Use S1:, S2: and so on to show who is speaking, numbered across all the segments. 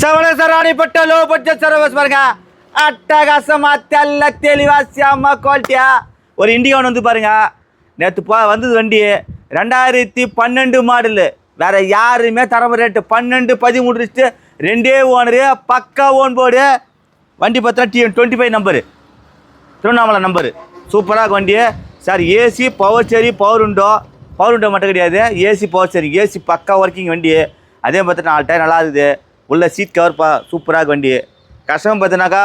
S1: சவணசராணிப்பட்ட low budget சரவஸ் பாருங்க அட்டகாசமா தெல்ல தெளிவா செம்ம குவாலிட்டியா ஒரு இண்டிகான் வந்து பாருங்க. நேற்று போ வந்தது வண்டி. ரெண்டாயிரத்தி பன்னெண்டு மாடலு வேற யாருமே தரம ரேட்டு பன்னெண்டு பதிமூணு லிஸ்ட்டு ரெண்டே ஓனரு பக்கா ஓன் போர்டு வண்டி பார்த்தா T twenty five number Tiruvannamalai number சூப்பராக வண்டி. சார் ஏசி பவர் சரி பவர் உண்டோ பவர் உண்டோ மட்டும் கிடையாது. ஏசி பவர் சரி ஏசி பக்கா ஒர்க்கிங் வண்டி. அதே பார்த்துட்டு நாலு டயர் நல்லா இருக்குது. உள்ள சீட் கவர் பா சூப்பராக வண்டி கஷ்டம் பார்த்தினாக்கா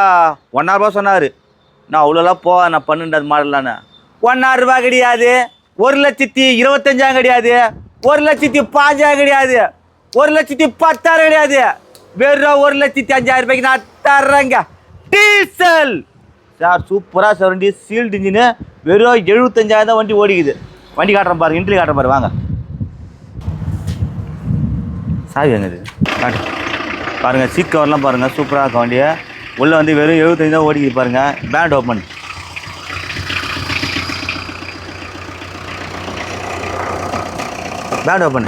S1: ஒன்னாயிரரூபா சொன்னார். நான் அவ்வளோலாம் போவா நான் பன்னெண்டாவது மாடலான்னு ஒன்னாயிரரூபா கிடையாது. ஒரு லட்சத்தி இருபத்தஞ்சாயிரம் கிடையாது. ஒரு லட்சத்தி பாஞ்சாயிரம் கிடையாது. ஒரு லட்சத்தி பத்தாயிரம் கிடையாது. வெறும் ஒரு லட்சத்தி அஞ்சாயிரம் ரூபாய்க்கு நான் தர்றேங்க. டீசல்! சார் சூப்பராக சார் வண்டி சீல்டு இன்ஜினு வெறும் எழுபத்தஞ்சாயிரம் தான் வண்டி ஓடிக்குது. வண்டி காட்டுறேன் பாருங்க இன்ட்ரி காட்டுறேன் பாரு வாங்க. சாவி எங்க இது காட்டு. பாருங்கள் சீட் கவர்லாம் பாருங்கள் சூப்பராக இருக்க வண்டியை. உள்ளே வந்து வெறும் எழுபத்தஞ்சு தான் ஓடிக்குது பாருங்கள் பேண்ட் ஓப்பன் பேண்ட் ஓப்பன்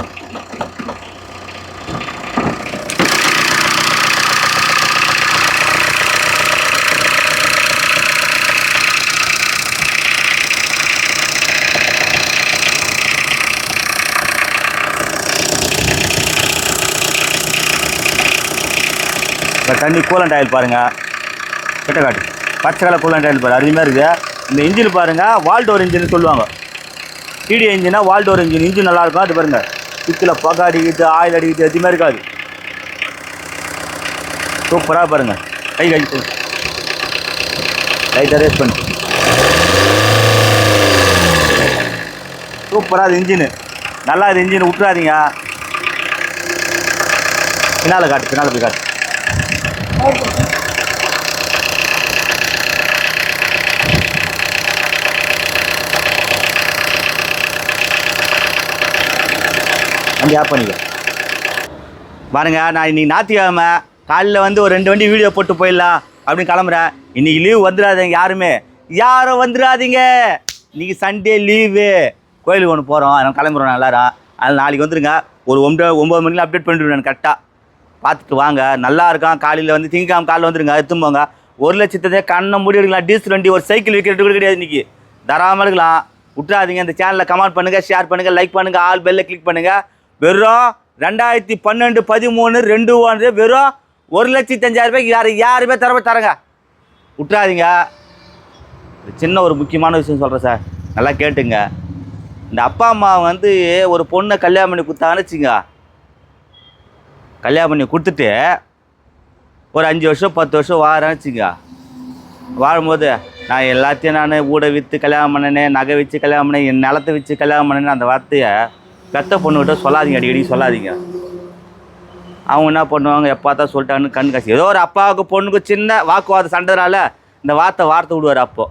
S1: இந்த தண்ணி கூலண்ட் ஆயில் பாருங்கள் கிட்ட காட்டு. பச்சை கலர் கூலண்ட் ஆயில் பாரு அருமையாக இருக்குது இந்த இன்ஜின் பாருங்கள் வால்டோர் இன்ஜின் சொல்லுவாங்க. டிடி இன்ஜினா வால்டோர் இன்ஜின் இன்ஜின் நல்லாயிருக்கும் அது பாருங்கள் சுற்றில் புகை அடிக்குது ஆயில் அடிக்குது எதுவுமே இருக்காது. சூப்பராக பாருங்கள் கை கை லைட்டாக ரேஸ் பண்ணு. சூப்பராக அது இன்ஜினு நல்லா இது இன்ஜின் விட்டுறாதீங்க பின்னால் காட்டு பின்னால் போய் காட்டு. வண்டி ஆஃப் பண்ணிக்க பாருங்க நான் இன்னைக்கு ஞாயிற்றுக்கிழமை காலையில் வந்து ஒரு ரெண்டு வண்டி வீடியோ போட்டு போயிடலாம் அப்படின்னு கிளம்புறேன். இன்னைக்கு லீவ் வந்துடாதீங்க யாருமே. யாரும் வந்துடாதீங்க. இன்னைக்கு சண்டே லீவு கோயிலுக்கு ஒன்று போகிறோம் அதனால் கிளம்புறோம் நான் எல்லாரும் அதனால் நாளைக்கு வந்துருங்க. ஒரு ஒன்பது ஒம்பது மணிக்கு அப்டேட் பண்ணிவிடுவேன் கரெக்டாக பார்த்துட்டு வாங்க. நல்லா இருக்கான். காலையில் வந்து திங்கக்காம காலையில் வந்துருங்க. எடுத்துன்னு போங்க ஒரு லட்சத்தை கண்ணை மூடி எடுக்கலாம். டீசல் வண்டி ஒரு சைக்கிள் விற்கிறது கூட கிடையாது இன்னைக்கு. தராமல் இருக்கலாம் விட்றாதீங்க இந்த சேனலில் கமெண்ட் பண்ணுங்கள் ஷேர் பண்ணுங்கள் லைக் பண்ணுங்கள் ஆல் பெல்ல கிளிக் பண்ணுங்கள் வெறும் ரெண்டாயிரத்தி பன்னெண்டு பதிமூணு ரெண்டு ஒன்று வெறும் ஒரு லட்சத்தி அஞ்சாயிரம் ரூபாய்க்கு யார் யாருமே தரவே தரங்க. விட்றாதீங்க சின்ன ஒரு முக்கியமான விஷயம் சொல்கிறேன் சார். நல்லா கேட்டுங்க. இந்த அப்பா அம்மா வந்து ஒரு பொண்ணை கல்யாணம் பண்ணி கொடுத்தாங்கன்னு வச்சுங்க கல்யாணம் பண்ணி கொடுத்துட்டு ஒரு அஞ்சு வருஷம் பத்து வருஷம் வாரேன்னு வச்சுங்க வாழும்போது நான் எல்லாத்தையும் நான் ஊட விற்று கல்யாணம் பண்ணினேன் நகை வச்சு கல்யாணம் பண்ணேன் என் நிலத்தை வச்சு கல்யாணம் பண்ணேன்னு அந்த வார்த்தையை பெத்த பொண்ணுகிட்ட சொல்லாதீங்க அடிக்கடி சொல்லாதீங்க. அவங்க என்ன பண்ணுவாங்க எப்போ தான் சொல்லிட்டான்னு கண் காசு. ஏதோ ஒரு அப்பாவுக்கு பொண்ணுக்கு சின்ன வாக்குவாதம் சண்டைனால இந்த வார்த்தை வார்த்தை விடுவார் அப்போ.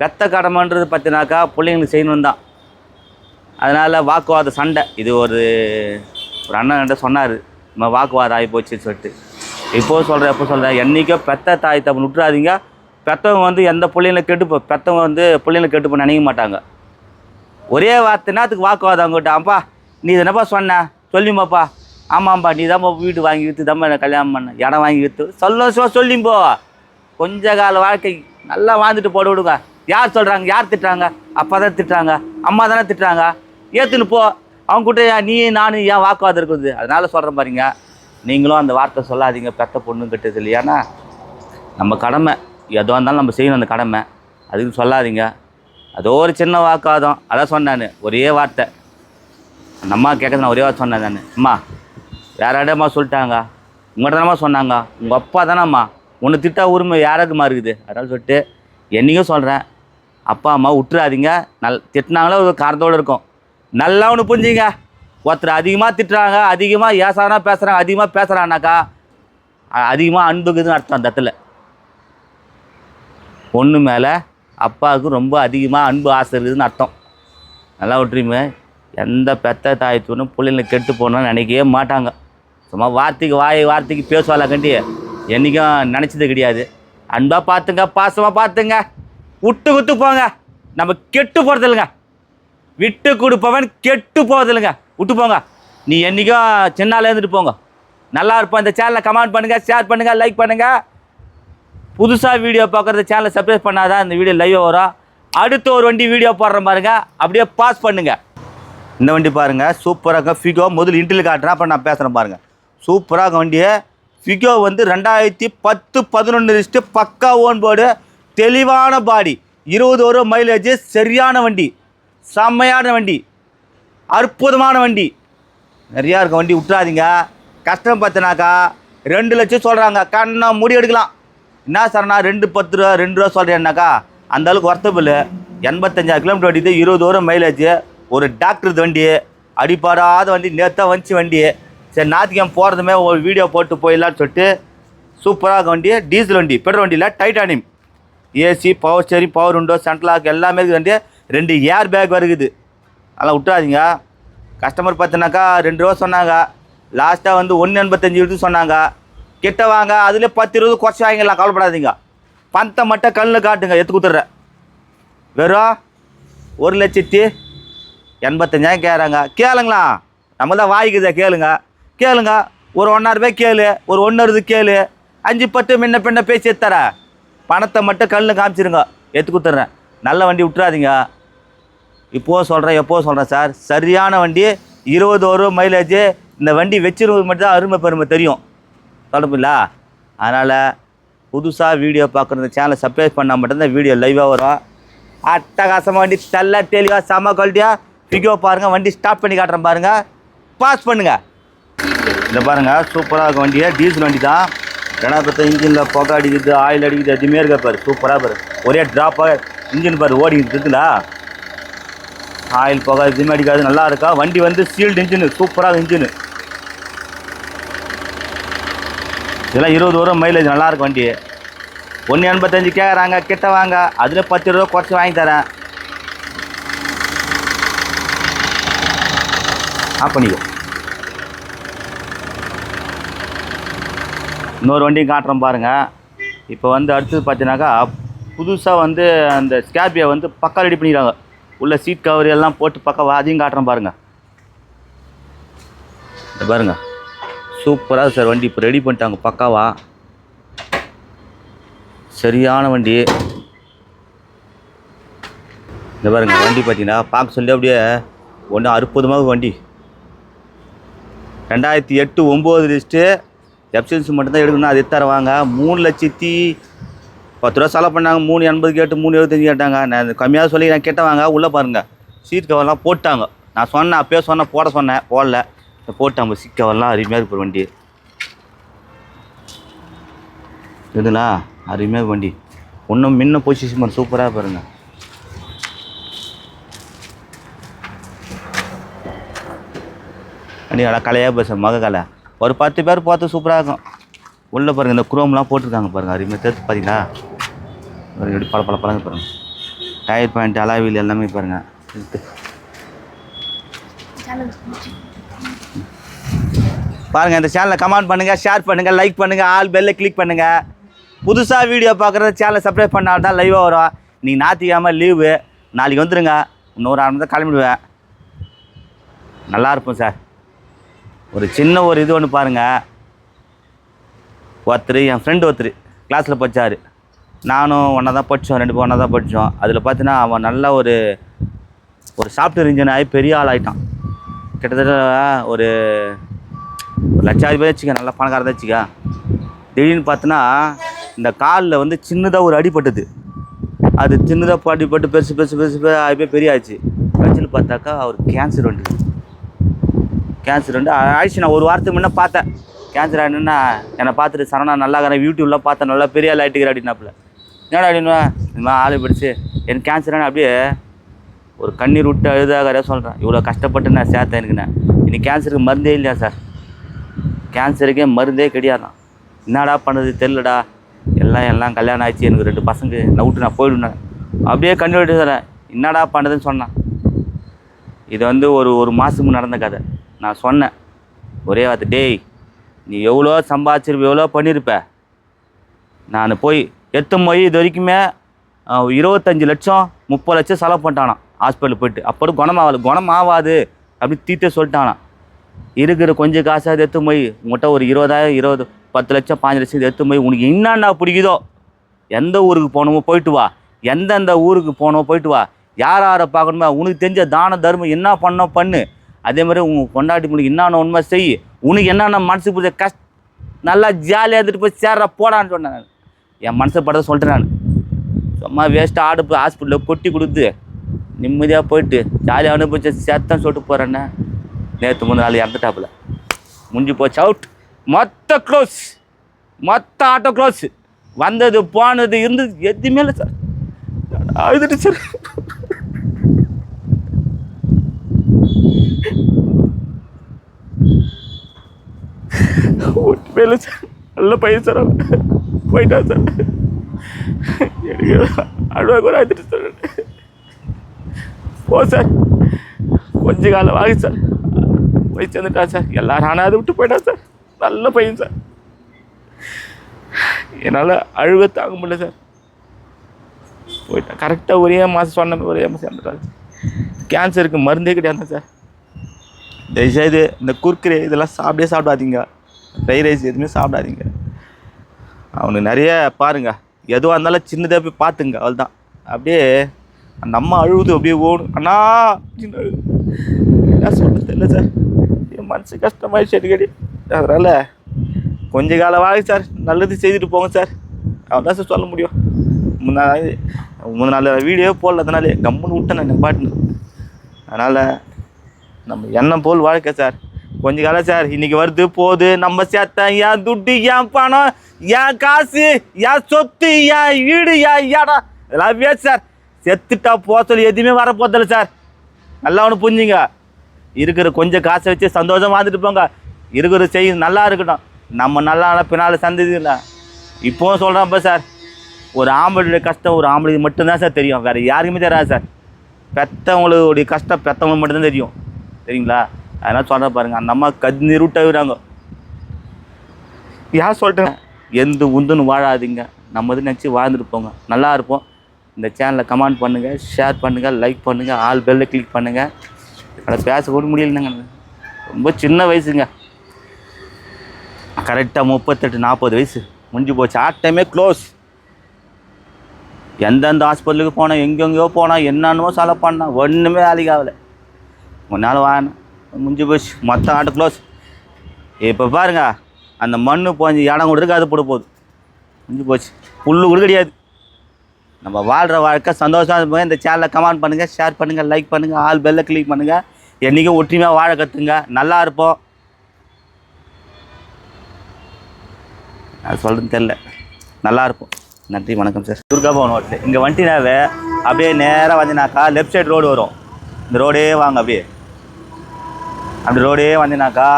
S1: பெத்த கடமைன்றது பார்த்தினாக்கா பிள்ளைங்களுக்கு செய்யணும் தான். அதனால் வாக்குவாத சண்டை. இது ஒரு ஒரு அண்ணன் கிட்ட சொன்னார். நம்ம வாக்குவாதம் ஆகி போச்சுன்னு சொல்லிட்டு. இப்போ சொல்கிறேன் எப்போ சொல்கிறேன் என்றைக்கோ பெத்த தாய் தப்பு விட்டுறாதீங்க. பெத்தவங்க வந்து எந்த பிள்ளைங்களை கெட்டுப்போ பெத்தவங்க வந்து பிள்ளைங்களை கெட்டுப்போ நினைக்க மாட்டாங்க. ஒரே வார்த்தைனா அதுக்கு வாக்குவாதம் அவங்ககிட்ட அப்பா நீ இது என்னப்பா சொன்ன? சொல்லிமாப்பா ஆமாம்ப்பா நீ தான்ப்பா வீடு வாங்கி விற்று தான்ப்பா எனக்கு கல்யாணம் பண்ண இடம் வாங்கி விற்று சொல்ல சொல்லிம்போ. கொஞ்ச கால வாழ்க்கை நல்லா வாழ்ந்துட்டு போட விடுங்க. யார் சொல்கிறாங்க யார் திட்டுறாங்க? அப்பா தான் திட்டுறாங்க. அம்மா தானே திட்டுறாங்க. ஏற்றுன்னு போ. அவங்க கூட நீ நானும் ஏன் வாக்குவாதம் இருக்குது அதனால் சொல்கிறேன் பாருங்க. நீங்களும் அந்த வார்த்தை சொல்லாதீங்க பெத்த பொண்ணு கிட்டது இல்லையானா நம்ம கடமை. எதுவாக இருந்தாலும் நம்ம செய்யணும் அந்த கடமை. அதுக்கு சொல்லாதீங்க. அதோ ஒரு சின்ன வாக்குவாதம். அதான் சொன்னான் ஒரே வார்த்தை. அந்த அம்மா கேட்கறது நான் ஒரே வார்த்தை சொன்னேன் நான். அம்மா வேற இடமா சொல்லிட்டாங்க. உங்கள்கிட்ட தானம்மா சொன்னாங்க. உங்கள் அப்பா தானம்மா. உன்னை திட்டா உரிமை யாருக்குமா இருக்குது அதனால சொல்லிட்டு என்றைக்கும் சொல்கிறேன் அப்பா அம்மா விட்டுறாதீங்க நல் திட்டினாங்களோ ஒரு காரத்தோடு இருக்கும். நல்லா ஒன்று புரிஞ்சுங்க. ஒருத்தர் அதிகமாக திட்டுறாங்க அதிகமாக ஏசானா பேசுகிறாங்க அதிகமாக பேசுகிறாங்கனாக்கா அதிகமாக அன்புக்குதுன்னு அர்த்தம் அந்த இடத்துல. பொண்ணு மேலே அப்பாவுக்கு ரொம்ப அதிகமாக அன்பு ஆசை இருக்குதுன்னு அர்த்தம். நல்லா விட்டுருமே எந்த பெத்த தாய் தூணும் பிள்ளைங்களை கெட்டு போனாலும் நினைக்கவே மாட்டாங்க. சும்மா வார்த்தைக்கு வாய் வார்த்தைக்கு பேசுவாளா கண்டி என்றைக்கும் நினச்சது கிடையாது. அன்பாக பார்த்துங்க பாசமாக பார்த்துங்க. விட்டு குத்து போங்க. நம்ம கெட்டு போகிறது இல்லைங்க விட்டு கொடுப்பவன் கெட்டு போதில்லைங்க விட்டு போங்க. நீ என்றைக்கும் சின்னால இருந்துட்டு போங்க. நல்லா இருப்போம் இந்த சேனலை கமெண்ட் பண்ணுங்கள் ஷேர் பண்ணுங்கள் லைக் பண்ணுங்கள் புதுசாக வீடியோ பார்க்குறது சேனலை சப்ஸ்கிரைப் பண்ணாதான் இந்த வீடியோ லைவ் வரும். அடுத்து ஒரு வண்டி வீடியோ போடுற பாருங்க. அப்படியே பாஸ் பண்ணுங்க. இந்த வண்டி பாருங்க. சூப்பராக ஃபிகோ முதல் இன்டில் காட்டுறேன். அப்புறம் நான் பேசுகிறேன் பாருங்க. சூப்பராக வண்டியை ஃபிகோ வந்து ரெண்டாயிரத்தி பத்து பதினொன்று லிஸ்ட்டு பக்கா ஓன் போர்டு தெளிவான பாடி இருபது ஒரு மைலேஜ் சரியான வண்டி. செம்மையான வண்டி அற்புதமான வண்டி. நிறையா இருக்க வண்டி விட்றாதீங்க கஷ்டம் பார்த்தினாக்கா ரெண்டு லட்சம் சொல்கிறாங்க கண்ணை முடி எடுக்கலாம். என்ன சார் நான் ரெண்டு பத்து ரூபா ரெண்டு ரூபா சொல்கிறேன்னாக்கா அந்த அளவுக்கு ஒர்த்தபிள் எண்பத்தஞ்சாயிரம் கிலோமீட்டர் வண்டி இருபது தூரம் மைலேஜ் ஒரு டாக்டர் வண்டி அடிப்படாத வண்டி நேற்றாக வந்துச்சு வண்டி. சரி நாத்திகம் போகிறதுமே ஒரு வீடியோ போட்டு போயிடலான்னு சொல்லிட்டு சூப்பராக வண்டி டீசல் வண்டி பெட்ரோல் வண்டியில் titanium AC power steering power window central lock எல்லாமே இருக்குது வண்டி. ரெண்டு ஏர் பேக் வருகுது. அதெல்லாம் விட்றாதீங்க கஸ்டமர் பார்த்தினாக்கா ரெண்டு ரூபா சொன்னாங்க. லாஸ்ட்டாக வந்து ஒன்று எண்பத்தஞ்சு இருந்து சொன்னாங்க. கிட்ட வாங்க அதில் பத்து இருபது குறைச்சி வாங்கிடலாம். கவலைப்படாதீங்க. பணத்தை மட்டும் கல்லில் காட்டுங்க. எடுத்து கொடுத்துட்றேன். வெறும் ஒரு லட்சத்தி எண்பத்தஞ்சாயிரம் கேட்குறாங்க. கேளுங்களா. நம்ம தான் வாய்க்குதே கேளுங்க. கேளுங்க. ஒரு ஒன்றாயிரம் ரூபாய் கேளு. ஒரு ஒன்று கேளு. அஞ்சு பத்து முன்ன பின்ன பேசி எடுத்துறேன் பணத்தை மட்டும் கல்லில் காமிச்சிருங்க. எடுத்து கொடுத்துட்றேன். நல்ல வண்டி விட்றாதீங்க இப்போது சொல்கிறேன் எப்போது சொல்கிறேன் சார்? சரியான வண்டி இருபது ஒரு மைலேஜ் இந்த வண்டி வச்சிருவது மட்டும் தான் அருமை பெருமை தெரியும். சொல்கிறப்பில்ல அதனால் புதுசாக வீடியோ பார்க்குற இந்த சேனலை சப்ஸ்கிரைப் பண்ணால் மட்டும்தான் வீடியோ லைவாக வரும். அட்டகாசமாக வண்டி தெல்ல தெளிவாக செம குவாலிட்டியாக பிகோ பாருங்கள் வண்டி ஸ்டாப் பண்ணி காட்டுறேன் பாருங்கள் பாஸ் பண்ணுங்கள் இந்த பாருங்கள் சூப்பராக இருக்கும் வண்டியை டீசல் வண்டி தான் ஏன்னா பார்த்தா இன்ஜினில் புகை அடிக்குது ஆயில் அடிக்குது எதுவுமே இருக்க பாரு சூப்பராக பாரு. ஒரே ட்ராப்பாக இன்ஜின் பாரு ஓடிக்கிட்டு இருக்குதா ஆயில் புகை எதுவுமே அடிக்காது நல்லா இருக்கா? வண்டி வந்து சீல்டு இன்ஜினு சூப்பராக இன்ஜினு இதெல்லாம் இருபது வரும் மைலேஜ் நல்லாயிருக்கு வண்டி. ஒன்று எண்பத்தஞ்சு கேட்குறாங்க கிட்ட வாங்க. அதில் பத்து ரூபா குறைச்சி வாங்கி தரேன். ஆஃப் பண்ணிக்கோ. இன்னொரு வண்டியும் காட்டுறோம் பாருங்கள் இப்போ வந்து அடுத்தது பார்த்தீங்கன்னாக்கா புதுசாக வந்து அந்த ஸ்கேபியை வந்து பக்கா ரெடி பண்ணிக்கிறாங்க. உள்ள சீட் கவர் எல்லாம் போட்டு பக்கம் அதையும் காட்டுறேன் பாருங்கள் இந்த பாருங்க. சூப்பராக சார் வண்டி இப்போ ரெடி பண்ணிட்டாங்க பக்காவா? சரியான வண்டி. இந்த பாருங்க வண்டி பார்த்தீங்கன்னா பார்க்க சொல்லி அப்படியே ஒன்றும் அற்புதமாக வண்டி. ரெண்டாயிரத்தி எட்டு ஒம்பது லிஸ்ட்டு எப்சன்ஸ் மட்டும்தான் எடுக்கணும் அது எத்தர வாங்க. மூணு லட்சத்தி பத்து ரூபா செலவு பண்ணாங்க மூணு எண்பது கேட்டு மூணு எழுபத்தஞ்சு கேட்டாங்க. நான் கம்மியாக சொல்லி நான் கேட்ட வாங்க உள்ளே பாருங்கள் சீட் கவர்லாம் போட்டாங்க. நான் சொன்னேன் அப்பயே சொன்னேன் போட சொன்னேன் போடல. போட்டாங்க சீட் கவர்லாம் அருமையாக இருக்கு வண்டி. இதுங்களா? அருமையாக வண்டி. ஒன்றும் முன்ன பொசிஷன் சூப்பராக பாருங்கள் வண்டி நல்லா கலையாக பேசுகிறேன் மக கலை. ஒரு பத்து பேர் பார்த்து சூப்பராக இருக்கும். உள்ளே பாருங்கள் இந்த குரோம்லாம் போட்டிருக்காங்க பாருங்கள் அருமையாக தேர்த்து பார்த்தீங்களா ஒரு எப்படி பல பல பழங்க பாருங்கள் டயர் பாயிண்ட் அலாவில் எல்லாமே பாருங்கள் பாருங்கள் இந்த சேனலை கமெண்ட் பண்ணுங்கள் ஷேர் பண்ணுங்கள் லைக் பண்ணுங்கள் ஆல் பெல்லை கிளிக் பண்ணுங்கள் புதுசாக வீடியோ பார்க்குறது சேனலை சப்ஸ்கிரைப் பண்ணால் தான் லைவாக வரும். நீங்கள் ஞாத்திக்காம லீவு நாளைக்கு வந்துடுங்க இன்னொரு ஆரம்பம் தான் கிளம்பிடுவேன். நல்லா இருப்போம் சார் ஒரு சின்ன ஒரு இது ஒன்று பாருங்கள் ஒருத்தர் என் ஃப்ரெண்டு ஒருத்தர் கிளாஸில் படித்தார் நானும் ஒன்றா தான் படித்தோம் ரெண்டு பேரும் ஒன்றா தான் படித்தோம் அதில் பார்த்தீங்கன்னா அவன் நல்ல ஒரு ஒரு சாஃப்ட்வேர் இன்ஜினியர் ஆகி பெரிய ஆள் ஆகிட்டான் கிட்டத்தட்ட ஒரு ஒரு லட்சாதிபதி வச்சுக்க நல்லா பணக்காரதான் வச்சுக்க. திடீர்னு பார்த்தோன்னா இந்த காலில் வந்து சின்னதாக ஒரு அடிபட்டது. அது சின்னதாக அடிபட்டு பெருசு பெருசு பெருசு பெருசு ஆகி போய் பெரிய ஆச்சு கடைசியில் பார்த்தாக்கா அவர் கேன்சர் வந்து கேன்சர் வந்து ஆயிடுச்சு. நான் ஒரு வாரத்துக்கு முன்னே பார்த்தேன். கேன்சர் ஆகிடுன்னா என்னை பார்த்துட்டு சரணா நல்லா இருக்கிறேன் யூடியூப்லாம் பார்த்தேன் நல்லா பெரிய ஆள் ஆகிட்டுக்கிற அப்படின்னாப்புல. என்னடா அப்படின்னு இந்த மாதிரி ஆள் பிடிச்சி. எனக்கு கேன்சரான அப்படியே ஒரு கண்ணீர் விட்டு அழுதாக சொல்கிறேன் இவ்வளோ கஷ்டப்பட்டு நான் சேர்த்தேன் எனக்கு நான் இன்னைக்கு கேன்சருக்கு மருந்தே இல்லையா சார் கேன்சருக்கே மருந்தே கிடையாதான். என்னடா பண்ணது தெரிலடா எல்லாம் எல்லாம் கல்யாணம் ஆயிடுச்சு. எனக்கு ரெண்டு பசங்க. நான் விட்டு நான் போயிடுனேன் அப்படியே கண்ணு விட்டு தரேன் என்னடா பண்ணுதுன்னு சொன்னான். இது வந்து ஒரு ஒரு மாதத்துக்கு நடந்த கதை. நான் சொன்னேன். ஒரே வார்த்தை டேய் நீ எவ்வளோ சம்பாதிச்சிருப்ப எவ்வளோ பண்ணியிருப்ப? நான் போய் எத்தும் போய் இது வரைக்குமே இருபத்தஞ்சி இருபத்தஞ்சு லட்சம் முப்பது லட்சம் செலவு பண்ணிட்டானான் ஹாஸ்பிட்டல் போயிட்டு. அப்புறம் குணமாகல குணமாகாது அப்படி தீர்த்தே சொல்லிட்டானான் இருக்கிற கொஞ்சம் காசாக அதை எடுத்து போய் உங்கள்கிட்ட ஒரு இருபதாயிரம் இருபது பத்து லட்சம் பாஞ்சு லட்சம் இதை எடுத்து போய் உனக்கு என்னென்ன பிடிக்குதோ எந்த ஊருக்கு போகணுமோ போயிட்டு வா. எந்தெந்த ஊருக்கு போகணுமோ போயிட்டு வா. யார் யாரை பார்க்கணுமோ உனக்கு தெரிஞ்ச தான தர்மம் என்ன பண்ணோம் பண்ணு. அதே மாதிரி உங்கள் பொண்டாட்டி உனக்கு என்னென்ன உண்மை செய் உனக்கு என்னென்ன மனசுக்கு பிடிச்ச கஷ்ட நல்லா ஜாலியாக இருந்துட்டு போய் சேர்ற போடான்னு சொன்னேன் என் மனசை படத்தை சொல்லிட்டேன் நான். சும்மா வேஸ்ட்டாக ஆடு போய் ஹாஸ்பிட்டலில் கொட்டி கொடுத்து நிம்மதியாக போயிட்டு ஜாலியாக அனுபவிச்ச சேத்தம் சொல்லிட்டு போகிறேன்னே நேற்று மூணு நாள் இறந்துட்டாப்புல. முடிஞ்சு போச்சு அவுட் மொத்த க்ளோஸ் மொத்த ஆட்டோ க்ளோஸ் வந்தது போனது இருந்தது எதுவுமே இல்லை சார் அழுதுட்டு சார் ஒட்டுமே இல்லை சார் நல்ல பையன் சார் அவன். போயிட்டா சார். எனக்கு அழுவா கூட அழுதுட்டு சார் போ சார். கொஞ்ச காலம் வாங்க சார். போய் சேர்ந்துட்டா சார். எல்லாரும் ஆனால் அதை விட்டு போயிட்டா சார். நல்ல பையன் சார். என்னால் அழுவ தாங்க முடியல சார். போயிட்டேன். கரெக்டாக ஒரே மாதம் சொன்ன ஒரே மாதம் இறந்துட்டாரு கேன்சருக்கு மருந்தே கிடையாது சார். தயவுசெய்து இந்த குர்க்கரே இதெல்லாம் சாப்பிட்டே சாப்பிடாதீங்க. ஃப்ரைட் ரைஸ் எதுவுமே சாப்பிடாதீங்க. அவனுக்கு நிறைய பாருங்க. எதுவாக இருந்தாலும் சின்னதாக போய் பார்த்துங்க அவ்வளோதான் அப்படியே அந்த அம்மா அழுகுது அப்படியே ஓடும். அண்ணா! அப்படின்னு என்ன சொல்கிறது தெரியல சார். என் மனசு கஷ்டமாயிடுச்சு அடிக்கடி. அதனால் கொஞ்ச காலம் வாங்க சார். நல்லது செய்துட்டு போங்க சார். அவ்வளோதான் சார் சொல்ல முடியும். முன்னா முந்தின நாள் வீடியோ போடல அதனாலே கம்முன்னு விட்டேன் நான் பாட்டுன்னு அதனால் நம்ம எண்ணம் போல் வாழ்க்கை சார். கொஞ்ச காலம் சார் இன்றைக்கி வருது போகுது. நம்ம சேர்த்தேன் ஏன் துட்டு ஏன் பணம்? என் காசு என் சொத்து என் வீடு என் இடம். இதெல்லாம் வேஸ்ட் சார். செத்துட்டா போக சொல்லி எதுவுமே வர போதில்ல சார். நல்லா ஒன்று புரிஞ்சுங்க. இருக்கிற கொஞ்சம் காசை வச்சு சந்தோஷமாக வாழ்ந்துட்டு போங்க. இருக்கிற செய் நல்லா இருக்கட்டும். நம்ம நல்லா பின்னால் சந்ததி இல்லை. இப்போவும் சொல்கிறப்ப சார். ஒரு ஆம்பளுடைய கஷ்டம் ஒரு ஆம்பளைக்கு மட்டும்தான் சார் தெரியும். வேறு யாருக்குமே தெரியாது சார். பெற்றவங்களுடைய கஷ்டம் பெற்றவங்களுக்கு மட்டும்தான் தெரியும். சரிங்களா அதனால் சொல்கிறேன் பாருங்கள் அந்த அம்மா கண்ணீர் விட்டாங்க யார் சொல்கிறேன் எந்த உந்துன்னு வாழாதீங்க. நம்ம இது நினச்சி வாழ்ந்துட்டு போங்க. நல்லா இருப்போம். இந்த சேனலை கமெண்ட் பண்ணுங்கள் ஷேர் பண்ணுங்கள் லைக் பண்ணுங்கள் ஆல் பெல்ல கிளிக் பண்ணுங்கள் அதை பேச கூட முடியலங்க ரொம்ப சின்ன வயசுங்க. கரெக்டாக முப்பத்தெட்டு நாற்பது வயசு. முடிஞ்சு போச்சு. ஆட்டமே க்ளோஸ் எந்தெந்த ஹாஸ்பிட்டலுக்கு போனோம் எங்கெங்கேயோ போனோம் என்னென்னமோ செலவு பண்ணோம். ஒன்றுமே வேலைக்கு ஆகலை. கொஞ்ச நாள் வாங்கினேன் முடிஞ்சு போச்சு. மொத்தம் ஆட்டு க்ளோஸ் இப்போ பாருங்க. அந்த மண்ணு பாஞ்சு இடம் கூட இருக்கு அது போட போகுது. முடிஞ்சு போச்சு. புல்லு கூட கிடையாது. நம்ம வாழ்கிற வாழ்க்கை சந்தோஷமாக இருப்போம் இந்த சேனலை கமெண்ட் பண்ணுங்கள் ஷேர் பண்ணுங்கள் லைக் பண்ணுங்கள் ஆல் பெல்ல கிளிக் பண்ணுங்கள் என்றைக்கும் ஒற்றுமையாக வாழ கற்றுங்க நல்லா இருப்போம். அது சொல்கிறது தெரில நல்லா இருப்போம். நன்றி வணக்கம் சார் துர்கா பவன் ஹோட்டல் இங்கே வண்டினாவே அப்படியே நேராக வந்தினாக்கா லெஃப்ட் சைடு ரோடு வரும். இந்த ரோடே வாங்க அப்படியே. அந்த ரோடே வந்தினாக்கா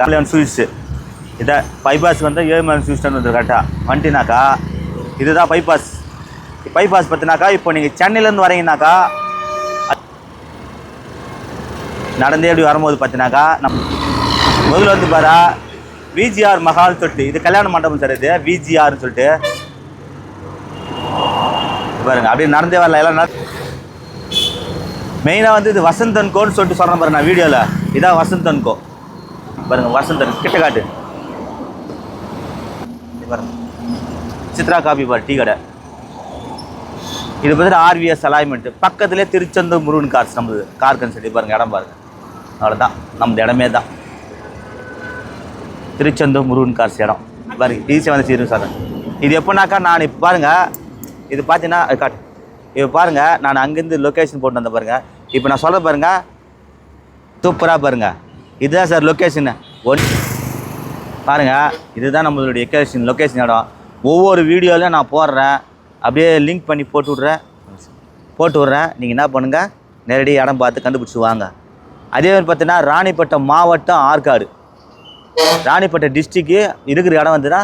S1: கல்யாண் ஸ்வீட்ஸு இதை பைபாஸ் வந்து ஏழுமலை ஸ்வீட்ஸ் வந்து கரெக்டாக வந்துட்டினாக்கா இதுதான் பைபாஸ் பைபாஸ் பார்த்தினாக்கா இப்போ நீங்கள் சென்னையிலேருந்து வரீங்கனாக்கா நடந்தே அப்படி வரும்போது பார்த்தினாக்கா நம் முதல்ல வந்து பாரா விஜிஆர் மஹால் தொட்டு. இது கல்யாண மண்டபம் சார் இது விஜிஆர்னு சொல்லிட்டு. பாருங்க அப்படியே நடந்தே வரல எல்லாம் மெயினாக வந்து இது வசந்தன் கோன்னு சொல்லிட்டு சொல்கிறேன் பாருங்க நான் வீடியோவில் இதான் வசந்தன் கோ பாருங்க வசந்தன் கிட்ட காட்டு பாருங்க சித்ரா காபி பார் டீ கடை. இது பார்த்தீங்கன்னா ஆர்விஎஸ் அலைன்மெண்ட் பக்கத்துலேயே திருச்செந்தூர் முருகன் கார்ஸ் நம்மளுது கார் கன்சல்டி பாருங்கள் இடம் பாருங்கள் அவ்வளோதான் நம்ம இடமே தான். திருச்செந்தூர் முருகன் கார்ஸ் இடம். பாருங்க ஈஸியாக வந்து சீரும் சார் இது எப்போனாக்கா நான் இப்போ பாருங்கள் இது பார்த்தீங்கன்னா அது காட்டு. இப்போ பாருங்கள் நான் அங்கேருந்து லொக்கேஷன் போட்டு வந்தேன் பாருங்கள் இப்போ நான் சொல்ல பாருங்கள் சூப்பராக பாருங்கள் இதுதான் சார் லொக்கேஷனு ஒன் பாருங்கள் இதுதான் நம்மளுடைய லொக்கேஷன் லொக்கேஷன் இடம். ஒவ்வொரு வீடியோலையும் நான் போடுறேன். அப்படியே லிங்க் பண்ணி போட்டு விட்றேன். போட்டு விட்றேன். நீங்கள் என்ன பண்ணுங்கள் நேரடியாக இடம் பார்த்து கண்டுபிடிச்சி வாங்க. அதே மாதிரி பார்த்தீங்கன்னா ராணிப்பட்டம் மாவட்டம் ஆற்காடு. ராணிப்பட்டம் டிஸ்ட்ரிக்கு இருக்கிற இடம் வந்துன்னா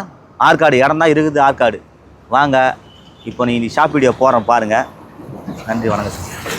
S1: ஆற்காடு. இடம் தான் இருக்குது ஆற்காடு. வாங்க இப்போ நீங்கள் ஷாப் வீடியோ போகிறேன் பாருங்கள் நன்றி வணக்கம். சார்